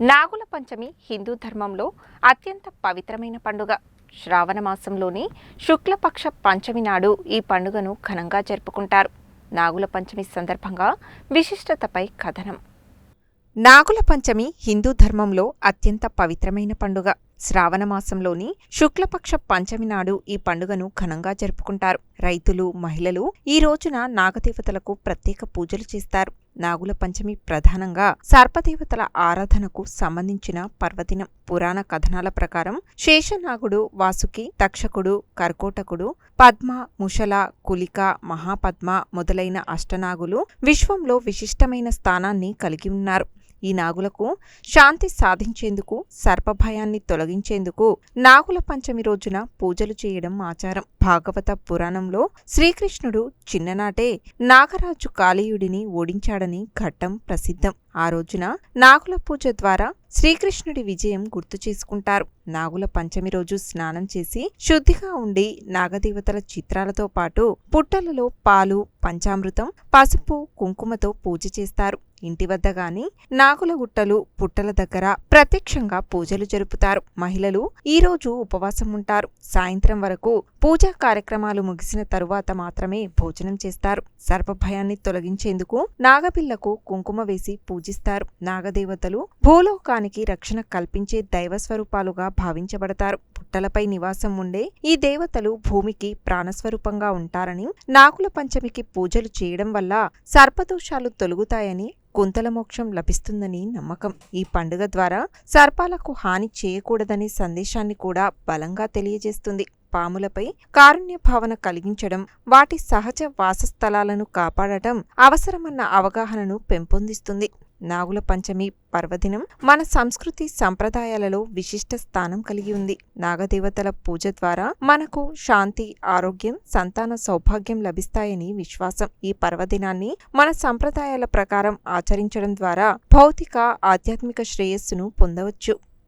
నాగుల పంచమి హిందూ ధర్మంలో అత్యంత పవిత్రమైన పండుగ. శ్రావణ మాసంలోని శుక్లపక్ష పంచమి నాడు ఈ పండుగను ఘనంగా జరుపుకుంటారు. నాగుల పంచమి సందర్భంగా విశిష్టతపై కథనం. నాగుల పంచమి హిందూ ధర్మంలో అత్యంత పవిత్రమైన పండుగ. శ్రావణమాసంలోని శుక్లపక్ష పంచమి నాడు ఈ పండుగను ఘనంగా జరుపుకుంటారు. రైతులు మహిళలు ఈ రోజున నాగదేవతలకు ప్రత్యేక పూజలు చేస్తారు. నాగుల పంచమి ప్రధానంగా సర్పదేవతల ఆరాధనకు సంబంధించిన పర్వదినం. పురాణ కథనాల ప్రకారం శేషనాగుడు వాసుకి తక్షకుడు కర్కోటకుడు పద్మ ముషల కులిక మహాపద్మ మొదలైన అష్టనాగులు విశ్వంలో విశిష్టమైన స్థానాన్ని కలిగి ఉన్నారు. ఈ నాగులకు శాంతి సాధించేందుకు సర్పభయాన్ని తొలగించేందుకు నాగుల పంచమి రోజున పూజలు చేయడం ఆచారం. భాగవత పురాణంలో శ్రీకృష్ణుడు చిన్ననాటే నాగరాజు కాళీయుడిని ఓడించాడని ఘట్టం ప్రసిద్ధం. ఆ రోజున నాగుల పూజ ద్వారా శ్రీకృష్ణుడి విజయం గుర్తు చేసుకుంటారు. నాగుల పంచమి రోజు స్నానం చేసి శుద్ధిగా ఉండి నాగదేవతల చిత్రాలతో పాటు పుట్టలలో పాలు పంచామృతం పసుపు కుంకుమతో పూజ చేస్తారు. ఇంటి వద్ద గాని నాగుల గుట్టలు పుట్టల దగ్గర ప్రత్యక్షంగా పూజలు జరుపుతారు. మహిళలు ఈ రోజు ఉపవాసం ఉంటారు. సాయంత్రం వరకు పూజా కార్యక్రమాలు ముగిసిన తరువాత మాత్రమే భోజనం చేస్తారు. సర్పభయాన్ని తొలగించేందుకు నాగపిల్లకు కుంకుమ వేసి పూజ పూజిస్తారు. నాగదేవతలు భూలోకానికి రక్షణ కల్పించే దైవ స్వరూపాలుగా భావించబడతారు. పుట్టలపై నివాసం ఉండే ఈ దేవతలు భూమికి ప్రాణస్వరూపంగా ఉంటారని నాగుల పంచమికి పూజలు చేయడం వల్ల సర్పదోషాలు తొలుగుతాయని కుంతల మోక్షం లభిస్తుందని నమ్మకం. ఈ పండుగ ద్వారా సర్పాలకు హాని చేయకూడదనే సందేశాన్ని కూడా బలంగా తెలియజేస్తుంది. పాములపై కారుణ్య భావన కలిగించడం వాటి సహజ వాసస్థలాలను కాపాడటం అవసరమన్న అవగాహనను పెంపొందిస్తుంది. నాగుల పంచమి పర్వదినం మన సంస్కృతి సంప్రదాయాలలో విశిష్ట స్థానం కలిగి ఉంది. నాగదేవతల పూజ ద్వారా మనకు శాంతి ఆరోగ్యం సంతాన సౌభాగ్యం లభిస్తాయని విశ్వాసం. ఈ పర్వదినాన్ని మన సంప్రదాయాల ప్రకారం ఆచరించడం ద్వారా భౌతిక ఆధ్యాత్మిక శ్రేయస్సును పొందవచ్చు.